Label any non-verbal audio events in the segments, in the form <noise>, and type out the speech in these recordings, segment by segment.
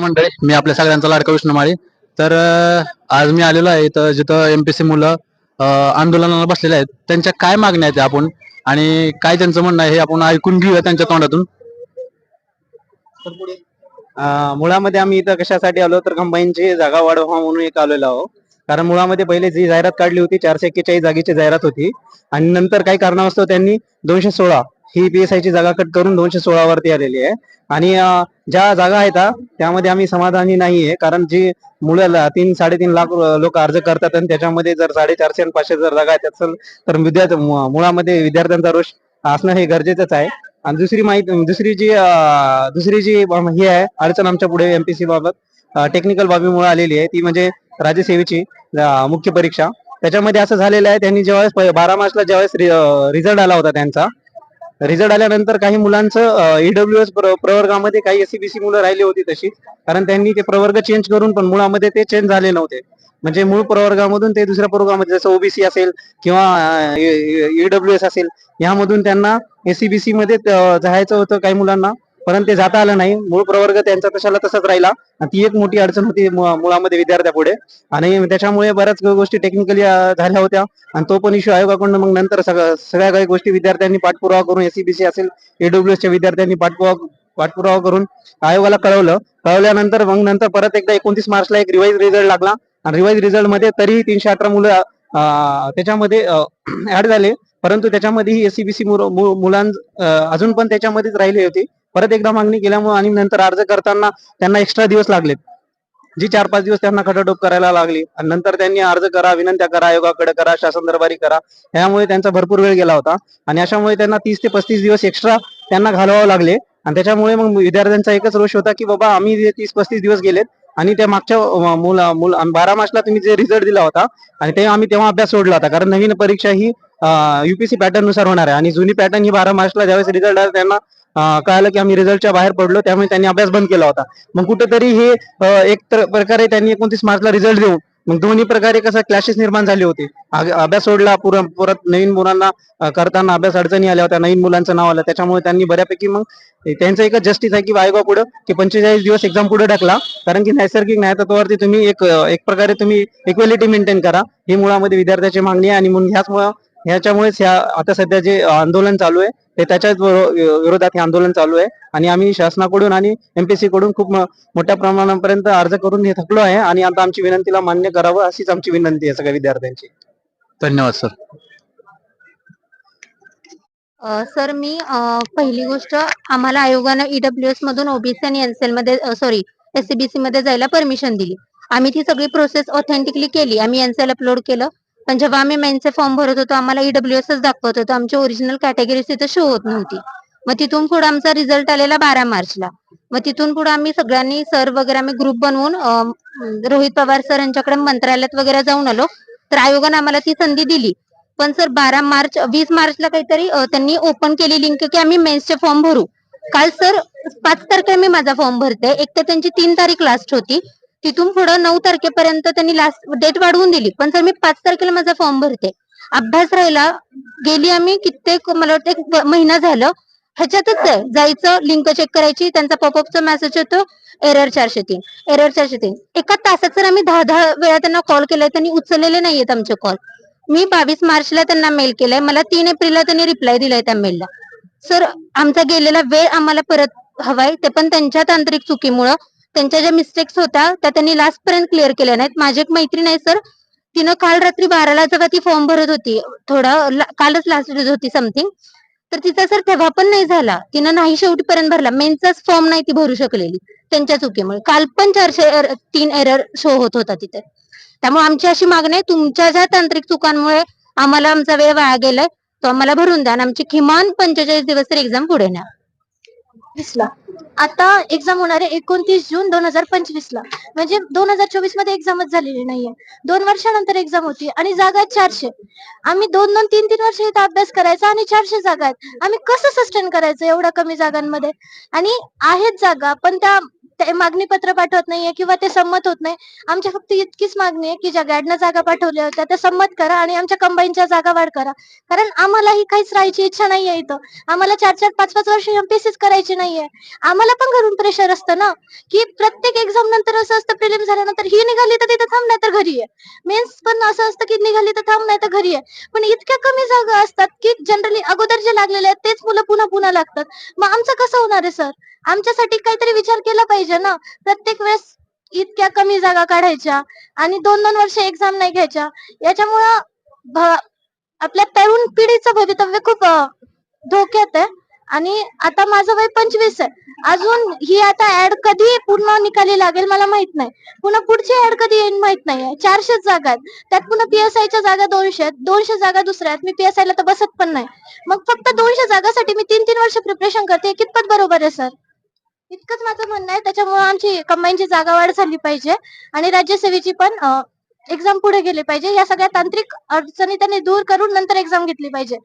मंडळी मी आपल्या सगळ्यांचा लाडका विष्णू माळी. तर आज मी आलेलो आहे इथं जिथं एमपीसी मुलं आंदोलनाला बसलेले आहेत. त्यांच्या काय मागण्या आहेत आपण? आणि काय त्यांचं म्हणणं आहे हे आपण ऐकून घेऊया त्यांच्या तोंडातून. मुळामध्ये आम्ही इथं कशासाठी आलो? तर कंबाईनची जागा वाढवा म्हणून एक आलेलो आहोत. कारण मुळामध्ये पहिले जी जाहिरात काढली होती चारशे एक्केचाळीस जागेची जाहिरात होती. आणि नंतर काही कारणास्तव त्यांनी दोनशे सोळा ही पीएसआय ची जागा कट करून दोनशे सोळा वरती आलेली आहे. आणि ज्या जागा आहेत त्यामध्ये आम्ही समाधानी नाहीये. कारण जी मुलं तीन साडेतीन लाख लोक अर्ज करतात आणि त्याच्यामध्ये जर साडेचारशे आणि पाचशे जर जागा आहेत असेल तर विद्यार्थी मुळामध्ये विद्यार्थ्यांचा रोष असणं हे गरजेचंच आहे. आणि दुसरी माहिती दुसरी जी दुसरी जी ही आहे अडचण आमच्या पुढे एमपीसी बाबत टेक्निकल बाबीमुळे आलेली आहे. ती म्हणजे राज्यसेवेची मुख्य परीक्षा. त्याच्यामध्ये असं झालेलं आहे त्यांनी ज्यावेळेस बारा मार्चला ज्यावेळेस रिझल्ट आला होता त्यांचा रिझल्ट आल्यानंतर काही मुलांचं ईडब्ल्यू एस प्रवर्गामध्ये काही एससीबीसी मुलं राहिली होती तशी. कारण त्यांनी ते प्रवर्ग चेंज करून पण मुळामध्ये ते चेंज झाले नव्हते. म्हणजे मूळ प्रवर्गामधून ते दुसऱ्या प्रवर्गामध्ये जसं ओबीसी असेल किंवा ईडब्ल्यू एस e, e, असेल यामधून त्यांना एससीबीसी मध्ये जायचं होतं काही मुलांना. परंतु ते जाता आलं नाही. मूळ प्रवर्ग त्यांचा तशाला तसाच राहिला. आणि ती एक मोठी अडचण होती मु- मुळामध्ये विद्यार्थ्यापुढे. आणि त्याच्यामुळे बऱ्याच गोष्टी टेक्निकली झाल्या होत्या. आणि तो पण इश्यू आयोगाकडून मग नंतर सगळ्या काही गोष्टी विद्यार्थ्यांनी पाठपुरावा करून एसीबीसी असेल ईडब्ल्यूएस च्या विद्यार्थ्यांनी पाठपुरावा पाठपुरावा करून आयोगाला कळवलं. कळवल्यानंतर मग नंतर परत एकदा एकोणतीस मार्चला एक रिवाईज रिझल्ट लागला. आणि रिवाईज रिझल्टमध्ये तरी तीनशे अठरा मुलं त्याच्यामध्ये ऍड झाले. परंतु त्याच्यामध्ये ही एससीबीसी मुलां अजून पण त्याच्यामध्येच राहिली होती. परत एकदा मागणी केल्यामुळे आणि नंतर अर्ज करताना त्यांना एक्स्ट्रा दिवस लागलेत. जी चार पाच दिवस त्यांना खटाटोप करायला लागली आणि नंतर त्यांनी अर्ज करा विनंत्या करा आयोगाकडे करा शासन दरबारी करा यामुळे त्यांचा भरपूर वेळ गेला होता. आणि अशामुळे त्यांना तीस ते पस्तीस दिवस एक्स्ट्रा त्यांना घालवावे लागले. आणि त्याच्यामुळे मग विद्यार्थ्यांचा एकच रोष होता की बाबा आम्ही तीस पस्तीस दिवस गेलेत आणि त्या मागच्या मुला मुल बारा मार्चला तुम्ही जे रिझल्ट दिला होता आणि ते आम्ही तेव्हा अभ्यास सोडला होता. कारण नवीन परीक्षा ही युपीसी पॅटर्ननुसार होणार आहे आणि जुनी पॅटर्न ही बारा मार्चला ज्यावेळेस रिझल्ट आला त्यांना कळालं की आम्ही रिझल्टच्या बाहेर पडलो त्यामुळे त्यांनी अभ्यास बंद केला होता. मग कुठेतरी हे एक तर प्रकारे त्यांनी एकोणतीस मार्चला रिझल्ट देऊन मग दोन्ही प्रकारे कसं क्लॅशेस निर्माण झाले होते. अभ्यास सोडला पुर- परत नवीन मुलांना करताना अभ्यास अडचणी आल्या होत्या नवीन मुलांचं नाव आलं त्याच्यामुळे त्यांनी बऱ्यापैकी मग त्यांचं एकच जस्टिस आहे की आयोगा पुढं की पंचेचाळीस दिवस एक्झाम पुढे ढकला कारण की नैसर्गिक न्यायतत्वावरती तुम्ही एक एक प्रकारे तुम्ही इक्वेलिटी मेंटेन करा. ही मुळामध्ये विद्यार्थ्याची मागणी आहे आणि म्हणून ह्याचमुळं ह्याच्यामुळेच ह्या आता सध्या जे आंदोलन चालू आहे ते त्याच्याच विरो- विरोधात हे आंदोलन चालू आहे. आणि आम्ही शासनाकडून आणि एमपीसी कडून खूप मोठ्या प्रमाणापर्यंत अर्ज करून हे थकलो आहे. आणि आता आमची विनंतीला मान्य करावं अशीच आमची विनंती आहे सगळ्या विद्यार्थ्यांची. धन्यवाद सर. सर मी पहिली गोष्ट आम्हाला आयोगानं ईडब्ल्यू एस मधून ओबीसी आणि एनसेल मध्ये सॉरी एससीबीसी मध्ये जायला परमिशन दिली. आम्ही ती सगळी प्रोसेस ऑथेंटिकली केली. आम्ही एनसेल अपलोड केलं. पण जेव्हा आम्ही मेनचे फॉर्म भरत होतो आम्हाला ईडब्ल्यूएसच दाखवत होतो. आमची ओरिजिनल कॅटेगरी तिथे शो होत नव्हती. मग तिथून पुढे आमचा रिझल्ट आलेला बारा मार्चला मग तिथून पुढे आम्ही सगळ्यांनी सर वगैरे आम्ही ग्रुप बनवून रोहित पवार सर यांच्याकडे मंत्रालयात वगैरे जाऊन आलो. तर आयोगाने आम्हाला ती संधी दिली. पण सर बारा मार्च वीस मार्चला काहीतरी त्यांनी ओपन केली लिंक की आम्ही मेन्सचे फॉर्म भरू. काल सर पाच तारखेला मी माझा फॉर्म भरते. एक तर त्यांची तीन तारीख लास्ट होती. तिथून पुढे नऊ तारखेपर्यंत त्यांनी लास्ट डेट वाढवून दिली. पण सर मी पाच तारखेला माझा फॉर्म भरते. अभ्यास राहिला गेली आम्ही कित्येक मला वाटतं एक महिना झालं. ह्याच्यातच आहे जायचं लिंक चेक करायची त्यांचा पॉपअपचा मेसेज येतो एरर चारशे तीन एरर चारशे तीन एका तासात सर आम्ही दहा दहा वेळा त्यांना कॉल केलाय त्यांनी उचललेले नाहीयेत आमचे कॉल मी बावीस मार्चला त्यांना मेल केलाय मला तीन एप्रिलला त्यांनी रिप्लाय दिलाय त्या मेलला सर आमचा गेलेला वेळ आम्हाला परत हवाय ते पण त्यांच्या तांत्रिक चुकीमुळं. त्यांच्या ज्या मिस्टेक्स होत्या त्या त्यांनी लास्ट पर्यंत क्लिअर केल्या नाहीत. माझी एक मैत्रीण आहे सर तिनं काल रात्री बाराला जेव्हा ती फॉर्म भरत होती थोडा कालच लास्ट डेट होती समथिंग तर तिचा सर तेव्हा पण नाही झाला. तिनं नाही शेवटीपर्यंत भरला. मेनचाच फॉर्म नाही ती भरू शकलेली त्यांच्या चुकीमुळे. काल पण चारशे एर- तीन एरर शो होत होता तिथे. त्यामुळे आमची अशी मागणी आहे तुमच्या ज्या तांत्रिक चुकांमुळे आम्हाला आमचा वेळ वाया गेलाय तो आम्हाला भरून द्या आणि आमची किमान पंचेचाळीस दिवस तर एक्झाम पुढे न्या. ला. आता एक्झाम होणार आहे एकोणतीस जून दोन हजार पंचवीस ला. म्हणजे दोन हजार चोवीसमध्ये एक्झामच झालेली नाहीये. दोन वर्षानंतर एक्झाम होती आणि जागा आहेत चारशे. आम्ही दोन दोन तीन तीन वर्ष इथं अभ्यास करायचा आणि चारशे जागा आहेत. आम्ही कसं सस्टेन करायचं एवढ्या कमी जागांमध्ये? आणि आहेत जागा पण त्या ते मागणी पत्र पाठवत नाहीये किंवा ते संमत होत नाही. आमची फक्त इतकीच मागणी आहे की ज्या गॅडनं जागा पाठवल्या होत्या त्या संमत करा आणि आमच्या कंबाईनच्या जागा वाढ करा. कारण आम्हालाही काहीच राहायची इच्छा नाहीये इथं. आम्हाला चार चार पाच पाच वर्ष एमपीएससीच करायची नाहीये. आम्हाला पण घरून प्रेशर असतं ना. की प्रत्येक एक्झाम नंतर असं असतं प्रिलिम झाल्यानंतर ही निघाली तर तिथं थांब नाही तर घरी आहे मेन्स पण असं असतं की निघाली तर थांब नाही तर घरी आहे पण इतक्या कमी जागा असतात की जनरली अगोदर जे लागलेले आहेत तेच मुलं पुन्हा पुन्हा लागतात. मग आमचं कसं होणार आहे सर आमच्यासाठी काहीतरी विचार केला पाहिजे ना. प्रत्येक वेळेस इतक्या कमी जागा काढायच्या आणि दोन दोन वर्ष एक्झाम नाही घ्यायच्या. याच्यामुळं आपल्या तरुण पिढीचं भवितव्य खूप धोक्यात आहे. आणि आता माझं वय पंचवीस आहे. अजून ही आता ऍड कधी पूर्ण निकाली लागेल मला माहीत नाही. पुन्हा पुढची ऍड कधी येईल माहीत नाहीये चारशेच जागा आहेत. त्यात पुन्हा पीएसआयच्या जागा दोनशे आहेत. दोनशे जागा दुसऱ्या आहेत. मी पीएसआयला तर बसत पण नाही. मग फक्त दोनशे जागासाठी मी तीन तीन वर्ष प्रिपरेशन करते. कितपत बरोबर आहे सर इतकंच माझं म्हणणं आहे. त्याच्यामुळे आमची कंबाईनची जागा वाढ झाली पाहिजे आणि राज्यसेवेची पण एक्झाम पुढे गेली पाहिजे. या सगळ्या तांत्रिक अडचणी त्यांनी दूर करून नंतर एक्झाम घेतली पाहिजे.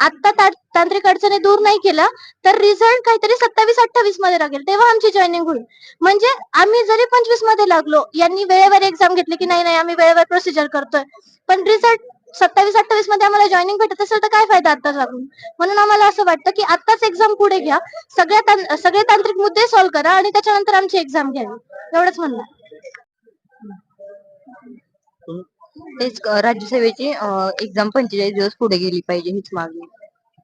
आता तांत्रिक अडचणी दूर नाही केला तर रिझल्ट काहीतरी सत्तावीस अठ्ठावीसमध्ये लागेल. तेव्हा आमची जॉईनिंग होईल. म्हणजे आम्ही जरी पंचवीसमध्ये लागलो यांनी वेळेवर एक्झाम घेतली की नाही नाही आम्ही वेळेवर प्रोसिजर करतोय. पण रिझल्ट सत्तावीस अठ्ठावीसमध्ये आम्हाला जॉईनिंग भेटत असेल तर काय फायदा आता लागून म्हणून आम्हाला असं वाटतं की आताच एक्झाम पुढे घ्या. सगळ्या तां- सगळे तांत्रिक मुद्दे सॉल्व्ह करा आणि त्याच्यानंतर आमची एक्झाम घ्यावी एवढंच म्हणणं आहे. तेच राज्यसेवेची एक्झाम पंचेचाळीस दिवस पुढे गेली पाहिजे हीच मागणी.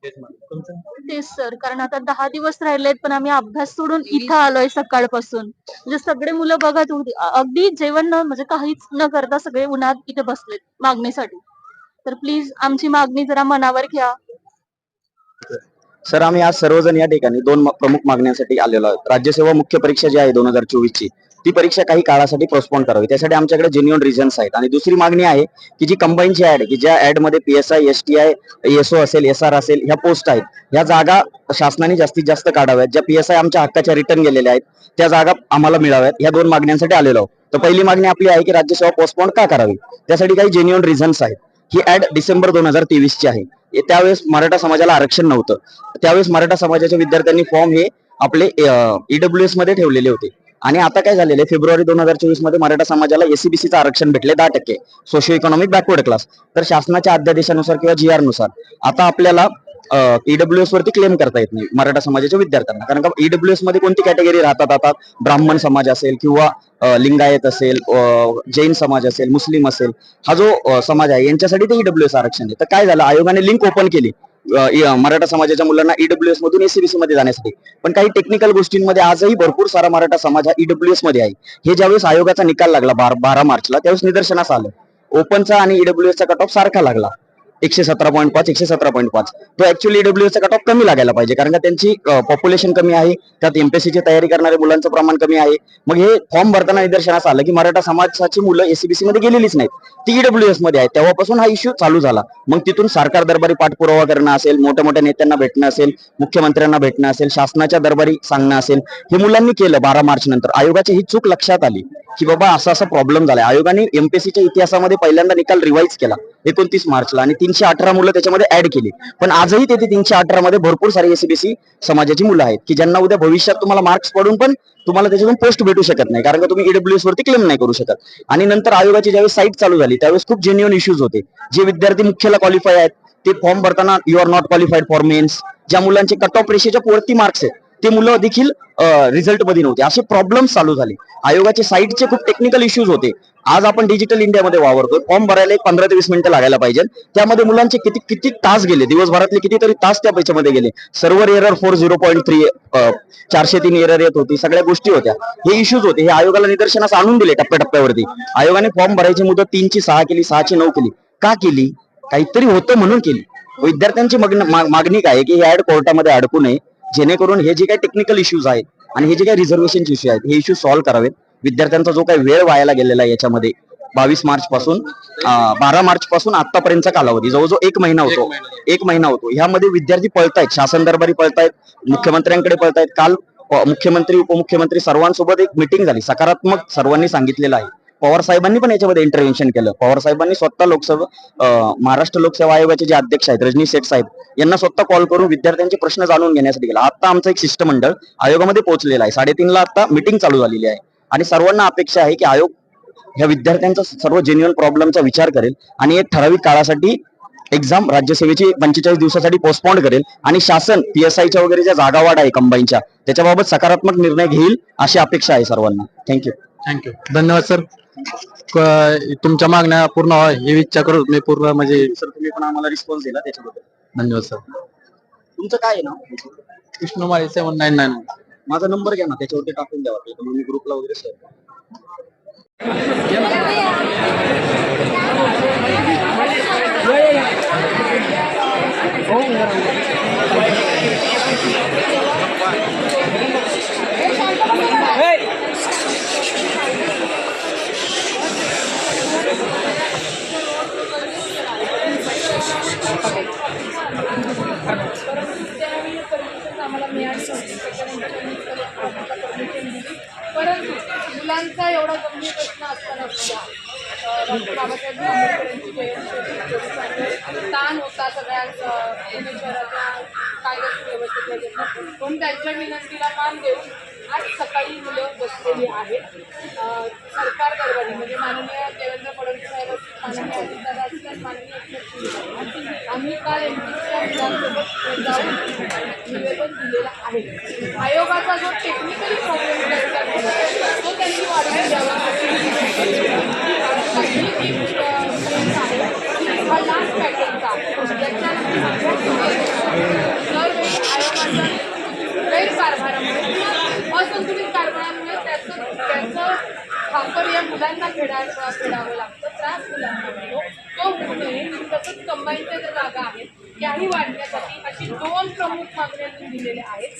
तेच सर कारण आता दहा दिवस राहिलेत पण आम्ही अभ्यास सोडून इथं आलोय सकाळपासून. म्हणजे सगळे मुलं बघा तू अगदी जेवण न म्हणजे काहीच न करता सगळे उन्हात इथे बसलेत मागणीसाठी. तर प्लीज आमची मागणी जरा मनावर घ्या. सर आम्ही आज सर्वजण या ठिकाणी दोन प्रमुख मागण्यांसाठी आलेलो आहोत. राज्यसेवा मुख्य परीक्षा जी आहे दोन हजार चोवीस ची ती परीक्षा काही काळासाठी पोस्टपोन करावी. त्यासाठी आमच्याकडे जेन्युअन रिझन्स आहेत. आणि दुसरी मागणी आहे की जी कंबाईनची ऍड की ज्या ऍडमध्ये पीएसआय आय एसओ असेल एस आर असेल ह्या पोस्ट आहेत. ह्या जागा शासनाने जास्तीत जास्त काढाव्यात. ज्या पीएसआय आमच्या हक्काच्या रिटर्न गेलेल्या आहेत त्या जागा आम्हाला मिळाव्यात. ह्या दोन मागण्यांसाठी आलेलो आहोत. तर पहिली मागणी आपली आहे की राज्यसेवा पोस्टपोन का करावी? त्यासाठी काही जेन्युअन रिझन्स आहेत. ही ऍड डिसेंबर दोन हजार तेवीस ची आहे त्यावेळेस मराठा समाजाला आरक्षण नव्हतं. त्यावेळेस मराठा समाजाच्या विद्यार्थ्यांनी फॉर्म हे आपले ईडब्ल्यू एसमध्ये ठेवलेले होते. आणि आता काय झालेलं आहे? फेब्रुवारी दोन हजार चोवीसमध्ये मराठा समाजाला एसीबीसीचं आरक्षण भेटले दहा टक्के. सोशिओ इकॉनॉमिक बॅकवर्ड क्लास तर शासनाच्या अध्यादेशानुसार किंवा जी आरनुसार. आता आपल्याला ईडब्ल्यू एस वरती क्लेम करता येत नाही मराठा समाजाच्या विद्यार्थ्यांना. कारण का ईडब्ल्यू एसमध्ये कोणती कॅटेगरी राहतात आता? ब्राह्मण समाज असेल किंवा लिंगायत असेल जैन समाज असेल मुस्लिम असेल हा जो समाज आहे यांच्यासाठी ते ईडब्ल्यू एस आरक्षण आहे. तर काय झालं? आयोगाने लिंक ओपन केली. मराठा समाजाच्या मुलांना ईडब्ल्यू एस मधून एसीबीसी मध्ये जाण्यासाठी. पण काही टेक्निकल गोष्टींमध्ये आजही भरपूर सारा मराठा समाज हा ईडब्ल्यू एसमध्ये आहे. हे ज्यावेळेस आयोगाचा निकाल लागला बारा मार्चला त्यावेळेस निदर्शनास आलं. ओपनचा आणि ईडब्ल्यू चा कट ऑफ सारखा लागला. एकशे सतरा पॉईंट पाच एकशे सतरा पॉईंट पाच. तो ऍक्च्युअली डब्ल्यूचा कट ऑफ कमी लागायला पाहिजे कारण का त्यांची पॉप्युलेशन कमी आहे त्यात एमपीएससीची तयारी करणाऱ्या मुलांचं प्रमाण कमी आहे. मग हे फॉर्म भरताना निदर्शनास आलं की मराठा समाजाची मुलं एसीबीसी मध्ये गेलेलीच नाहीत. ती ईडब्ल्यूएसमध्ये आहे. तेव्हापासून हा इश्यू चालू झाला. मग तिथून सरकार दरबारी पाठपुरावा करणं असेल मोठ्या मोठ्या नेत्यांना भेटणं असेल मुख्यमंत्र्यांना भेटणं असेल शासनाच्या दरबारी सांगणं असेल हे मुलांनी केलं बारा मार्च नंतर. आयोगाची ही चूक लक्षात आली की बाबा असा असा प्रॉब्लेम झाला आयोगाने एमपीएससीच्या इतिहासामध्ये पहिल्यांदा निकाल रिवाईज केला. एकोणतीस मार्चला आणि तीनशे अठरा मुलं त्याच्यामध्ये ऍड केली. पण आजही तेथे तीनशे अठरा मध्ये भरपूर सारी एसीबीसी समाजाची मुलं आहेत की ज्यांना उद्या भविष्यात तुम्हाला मार्क्स पडून पण तुम्हाला त्याच्यातून पोस्ट भेटू शकत नाही कारण का तुम्ही ईडब्ल्यूएस वरती क्लेम नाही करू शकत. आणि नंतर आयोगाची ज्यावेळेस साईट चालू झाली त्यावेळेस खूप जेन्युअन इश्यूज होते. जे विद्यार्थी मुख्यला क्वालिफाय आहेत ते फॉर्म भरताना you are not qualified for mains ज्या मुलांचे कट ऑफ रेषेच्या वरती मार्क्स आहेत ते मुलं देखील रिझल्टमध्ये नव्हते. असे प्रॉब्लेम चालू झाले. आयोगाचे साईटचे खूप टेक्निकल इश्यूज होते. आज आपण डिजिटल इंडियामध्ये वावरतो फॉर्म भरायला एक पंधरा ते वीस मिनिटं लागायला पाहिजे. त्यामध्ये मुलांचे किती किती तास गेले? दिवसभरातले कितीतरी तास त्या पैशामध्ये गेले. Server error four zero point three चारशे तीन एरर येत होती. सगळ्या गोष्टी होत्या. हे इश्यूज होते. हे आयोगाला निदर्शनास आणून दिले टप्प्याटप्प्यावरती आयोगाने फॉर्म भरायची मुदत तीनची सहा केली सहाची नऊ केली. का केली? काहीतरी होतं म्हणून केली. विद्यार्थ्यांची मागणी मागणी काय आहे की हे ऍड कोर्टामध्ये अडकू नये. जेणेकरून हे जे काही टेक्निकल इश्यूज आहेत आणि हे जे काही रिझर्वेशन इश्यू आहेत हे इश्यू सॉल्व्ह करावेत. विद्यार्थ्यांचा जो काही वेळ वायाला गेलेला आहे याच्यामध्ये बावीस मार्च पासून बारा मार्च पासून आतापर्यंतचा कालावधी जवळजवळ एक महिना होतो. एक महिना. होतो. ह्यामध्ये विद्यार्थी पळतायत शासन दरबारी पळतायत मुख्यमंत्र्यांकडे पळतायत. काल मुख्यमंत्री उपमुख्यमंत्री सर्वांसोबत एक मिटिंग झाली. सकारात्मक सर्वांनी सांगितलेलं आहे. पवार साहेबांनी पण याच्यामध्ये इंटरव्हेन्शन केलं. पवार साहेबांनी स्वतः लोकसभा महाराष्ट्र लोकसेवा आयोगाचे जे अध्यक्ष आहेत रजनी शेठ साहेब यांना स्वतः कॉल करून विद्यार्थ्यांचे प्रश्न जाणून घेण्यासाठी गेला. आता आमचं एक शिष्टमंडळ आयोगामध्ये पोहोचलेलं आहे. साडेतीनला आता मिटिंग चालू झालेली आहे. आणि सर्वांना अपेक्षा आहे की आयोग ह्या विद्यार्थ्यांचा सर्व जेन्युअन प्रॉब्लेमचा विचार करेल. आणि एक ठराविक काळासाठी एक्झाम राज्यसेवेची पंचेचाळीस दिवसासाठी पोस्टपोंड करेल आणि शासन पीएसआयच्या वगैरे ज्या जागा वाढ आहे कंबाईनच्या त्याच्याबाबत सकारात्मक निर्णय घेईल अशी अपेक्षा आहे सर्वांना. थँक्यू थँक्यू धन्यवाद सर तुमच्या मागण्या पूर्ण ही इच्छा करू मी पूर्ण म्हणजे सर तुम्ही पण आम्हाला रिस्पॉन्स दिला त्याच्याबद्दल. धन्यवाद सर तुमचं काय आहे ना? विष्णुमाळी सेवन नाईन नाईन माझा नंबर घ्या ना त्याच्यावरती टाकून द्यावा मी ग्रुपला वगैरे शेअर परंतु मुलांचा एवढा गंभीर प्रश्न असताना सुद्धा डॉक्टर बाबासाहेब जयंती ताण होता सगळ्या पुणे शहराच्या कायदा सुव्यवस्थेच्या पण त्यांच्या विनंतीला मान देऊन आज सकाळी मुलं बसलेली आहेत. सरकार दरबारी म्हणजे माननीय देवेंद्र फडणवीस साहेब माननीय माननीय आम्ही काल एम पीच्या मुलांसोबत जाऊन निवेदन दिलेलं आहे. आयोगाचा जो टेक्निकली प्रॉब्लेम तो त्यांनी वाढवून द्यावा. आहे, हा लास्ट पॅटर्नचा आहे. त्याच्यानंतर खापर या मुलांना फेडायचं फेडावं लागतं त्रास मुलांना होतो. तो होऊ नये तसंच कंबाईनच्या ज्या जागा आहेत त्याही वाढण्यासाठी अशी दोन प्रमुख मागण्या दिलेल्या आहेत.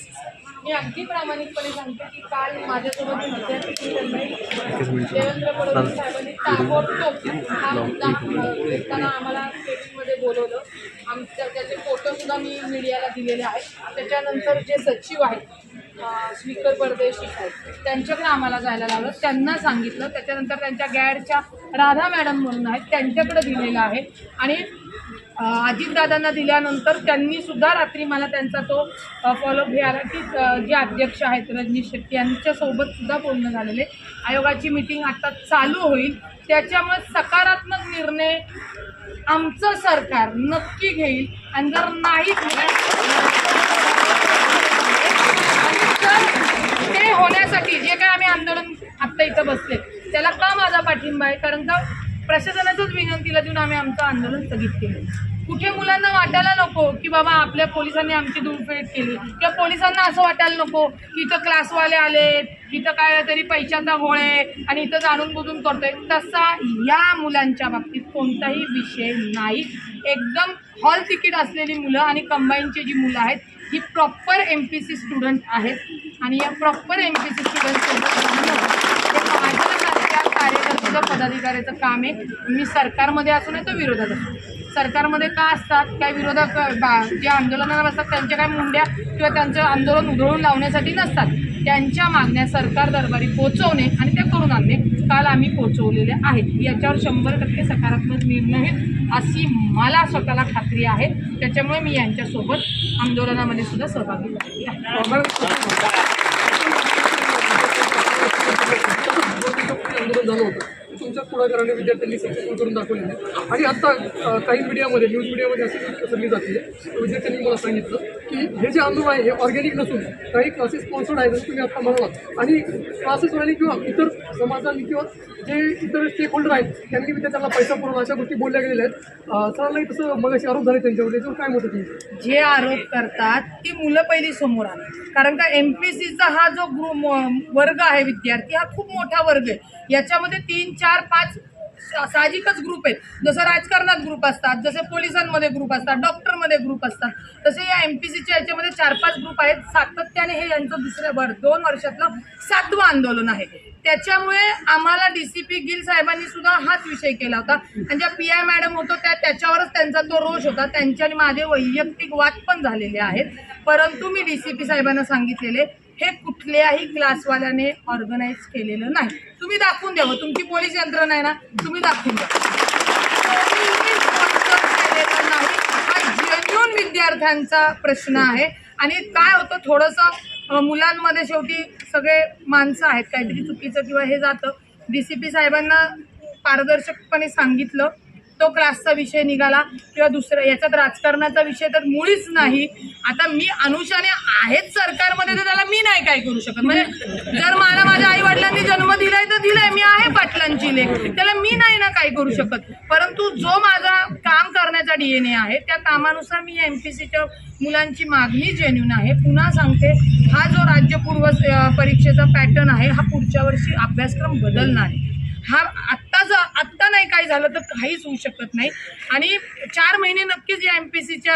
मी अगदी प्रामाणिकपणे सांगते की काल माझ्यासोबत विद्यार्थी देवेंद्र फडणवीस साहेबांनी ताबडतोब हा मुद्दा घेताना आम्हाला मीटिंगमध्ये बोलवलं. आमच्या त्याचे फोटो सुद्धा मी मीडियाला दिलेले आहेत. त्याच्यानंतर जे सचिव आहेत स्पीकर परदेशी त्यांच्याकडे आम्हाला जायला लावलं. त्यांना सांगितलं. त्याच्यानंतर त्यांच्या गॅडच्या राधा मॅडम म्हणून आहेत त्यांच्याकडे दिलेलं आहे. आणि अ, अजितदादांना दिल्यानंतर त्यांनी सुद्धा रात्री मला त्यांचा तो फॉलोअप हे आला की जे अध्यक्ष आहेत रजनीश शेट्टी यांच्यासोबत सुद्धा बोलणं झालेले आयोगाची मिटिंग आता चालू होईल. त्याच्यामुळे सकारात्मक निर्णय आमचं सरकार नक्की घेईल. आणि जर नाही आणि जर ते होण्यासाठी जे काय आम्ही आंदोलन आत्ता इथं बसले त्याला का माझा पाठिंबा आहे? कारण का प्रशासनाच्याच विनंतीला देऊन आम्ही आमचं आंदोलन स्थगित केलं. कुठे मुलांना वाटायला नको की बाबा आपल्या पोलिसांनी आमची दुरफेड केली. किंवा पोलिसांना असं वाटायला नको की इथं क्लासवाले आले इथं काय तरी पैशाचा घोळ आहे आणि इथं जाणून बुजून करतोय. तसा या मुलांच्या बाबतीत कोणताही विषय नाही. एकदम हॉल तिकीट असलेली मुलं आणि कंबाईनची जी मुलं आहेत ही proper M P C student आहेत. आणि या प्रॉपर एम पी सी स्टुडंटसोबत हे माझ्यासारख्या कार्यकर्त्याचं पदाधिकाऱ्याचं काम आहे. मी सरकारमध्ये असू नाही तर विरोधात असू सरकारमध्ये का असतात? काय विरोधक बा- जे आंदोलनाला बसतात त्यांच्या काय मुंड्या किंवा त्यांचं आंदोलन उधळून लावण्यासाठी नसतात. त्यांच्या मागण्या सरकार दरबारी पोचवणे आणि ते करून आणणे काल आम्ही पोचवलेले आहेत याच्यावर शंभर टक्के सकारात्मक निर्णय अशी मला स्वतःला खात्री आहे. त्याच्यामुळे मी यांच्यासोबत आंदोलनामध्ये सुद्धा सहभागी झालेली आहे आंदोलन झालं होतं. तुमच्या पुढाकाराने विद्यार्थ्यांनी सक्सेसफुल करून दाखवलेलं आणि आता काही मीडियामध्ये न्यूज मीडियामध्ये अशी पसरली जाते. विद्यार्थ्यांनी मला सांगितलं की हे जे अनुभव आहे हे ऑर्गॅनिक नसून काही क्लासेस स्पॉन्सर्ड आहेत जसं तुम्ही आता म्हणालात. आणि क्लासेसवाले किंवा इतर समाजाने किंवा जे इतर स्टेक होल्डर आहेत त्यांनी विद्यार्थ्यांना पैसा पुरवणं अशा गोष्टी बोलल्या गेलेल्या आहेत. अ, सरांनाही तसं मग आरोप झाले त्यांच्यावर त्याच्यावर काय म्हणतो तुम्ही जे आरोप करतात ती मुलं पहिली समोर आली. कारण का एम पी सीचा हा जो ग्रुप वर्ग आहे विद्यार्थी हा खूप मोठा वर्ग आहे. याच्यामध्ये तीन चार पाच साहजिकच ग्रुप आहेत. जसं राजकारणात ग्रुप असतात जसे पोलिसांमध्ये ग्रुप असतात डॉक्टरमध्ये ग्रुप असतात तसे या एम पी सीच्या याच्यामध्ये चार पाच ग्रुप आहेत. सातत्याने हे यांचं दुसऱ्या वर दोन वर्षातलं सातवं आंदोलन आहे. त्याच्यामुळे आम्हाला डी सी पी गिल साहेबांनी सुद्धा हाच विषय केला होता. आणि ज्या पी आय मॅडम होतो त्या त्याच्यावरच त्यांचा तो रोष होता. त्यांच्याने माझे वैयक्तिक वाद पण झालेले आहेत. परंतु मी डी सी पी साहेबांना सांगितलेले हे कुठल्याही क्लासवाल्याने ऑर्गनाईज केलेलं नाही. तुम्ही दाखवून द्यावं हो, तुमची पोलीस यंत्रणा आहे ना तुम्ही दाखवून द्या. केलेलं नाही हा जेन्युन विद्यार्थ्यांचा प्रश्न आहे. आणि काय होतं थोडंसं मुलांमध्ये शेवटी सगळे माणसं आहेत काहीतरी चुकीचं किंवा हे जातं. डी सी पी साहेबांना पारदर्शकपणे सांगितलं तो क्लासचा विषय निघाला किंवा दुसरा याच्यात राजकारणाचा विषय तर मुळीच नाही. आता मी अनुषाने आहेच सरकारमध्ये तर त्याला मी नाही काय करू शकत. म्हणजे जर मला माझ्या आई वडिलांनी जन्म दिलाय तर दिलाय. मी आहे पाटलांची लेख. त्याला मी नाही ना काय करू शकत. परंतु जो माझा काम करण्याचा डीएनए आहे त्या कामानुसार मी एम पी सीच्या मुलांची मागणी जेन्युन आहे. पुन्हा सांगते हा जो राज्यपूर्व परीक्षेचा पॅटर्न आहे हा पुढच्या वर्षी अभ्यासक्रम बदलणार आहे. हा आत्ता आत्ता नाही काय झालं तर काहीच होऊ शकत नाही. आणि चार महिने नक्कीच या एम पी सीच्या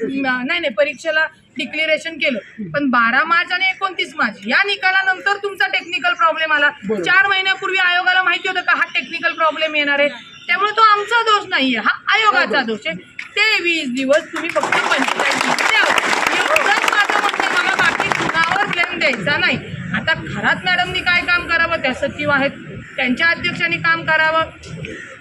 नाही नाही परीक्षेला डिक्लेरेशन केलं. पण बारा मार्च आणि एकोणतीस मार्च या निकालानंतर तुमचा टेक्निकल प्रॉब्लेम आला. चार महिन्यापूर्वी आयोगाला माहिती होतं का हा टेक्निकल प्रॉब्लेम येणार आहे? त्यामुळे तो आमचा दोष नाहीये. हा आयोगाचा दोष आहे. तेवीस दिवस तुम्ही फक्त पंचेचाळीस दिवस द्यावं एवढंच माझं म्हणणं आहे. मला बाकी कुणावर ब्लेम द्यायचा नाही. आता खरात मॅडमनी काय काम करावं? त्या सचिव आहेत. त्यांच्या अध्यक्षांनी काम करावं.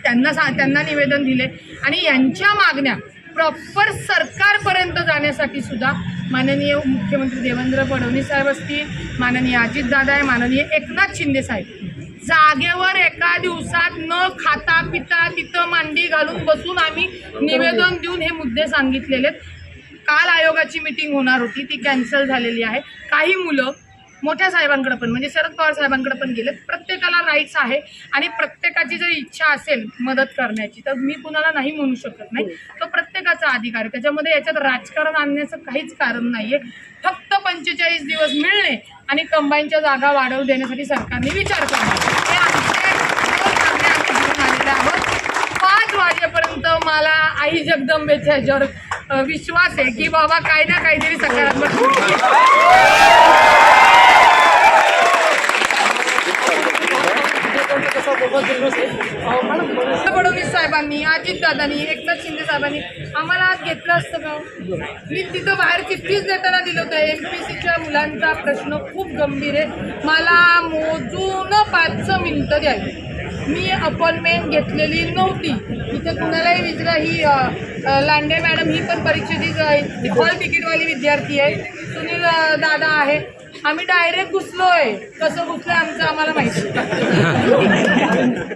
त्यांना सा त्यांना निवेदन दिले. आणि यांच्या मागण्या प्रॉपर सरकारपर्यंत जाण्यासाठी सुद्धा माननीय मुख्यमंत्री देवेंद्र फडणवीस साहेब असतील माननीय अजितदादा आहे माननीय एकनाथ शिंदे साहेब. जागेवर एका दिवसात न खाता पिता तिथं मांडी घालून बसून आम्ही निवेदन देऊन हे मुद्दे सांगितलेले आहेत. काल आयोगाची मिटिंग होणार होती ती कॅन्सल झालेली आहे. काही मुलं मोठ्या साहेबांकडे पण म्हणजे शरद पवार साहेबांकडे पण गेलेत. प्रत्येकाला राईट्स आहे आणि प्रत्येकाची जर इच्छा असेल मदत करण्याची तर मी कुणाला नाही म्हणू शकत नाही. तो प्रत्येकाचा अधिकार आहे. त्याच्यामध्ये याच्यात राजकारण आणण्याचं काहीच कारण नाहीये. फक्त पंचेचाळीस दिवस मिळणे आणि कंबाईनच्या जागा वाढवू देण्यासाठी सरकारने विचार करणे हे आमचे दोन मागण्या आम्ही घेऊन आलेले आहोत. पाच वाजेपर्यंत मला आई जगदंबेच्या ह्याच्यावर विश्वास आहे की बाबा काय ना काहीतरी सकारात्मक फडणवीस साहेबांनी अजितदादांनी एकनाथ शिंदे साहेबांनी आम्हाला आज घेतलं असतं का? मी तिथं बाहेर चिठ्ठीच देताना दिलं होतं. एम पी सीच्या मुलांचा प्रश्न खूप गंभीर आहे. मला मोजून पाच मिनटं द्यावी मी अपॉइंटमेंट घेतलेली नव्हती. इथं कुणालाही विचारा ही लांडे मॅडम ही पण परीक्षेची हॉल तिकीटवाली विद्यार्थी आहे. सुनील दादा आहे. आम्ही डायरेक्ट घुसलोय. कसं घुसलोय आमचं आम्हाला माहिती. <laughs>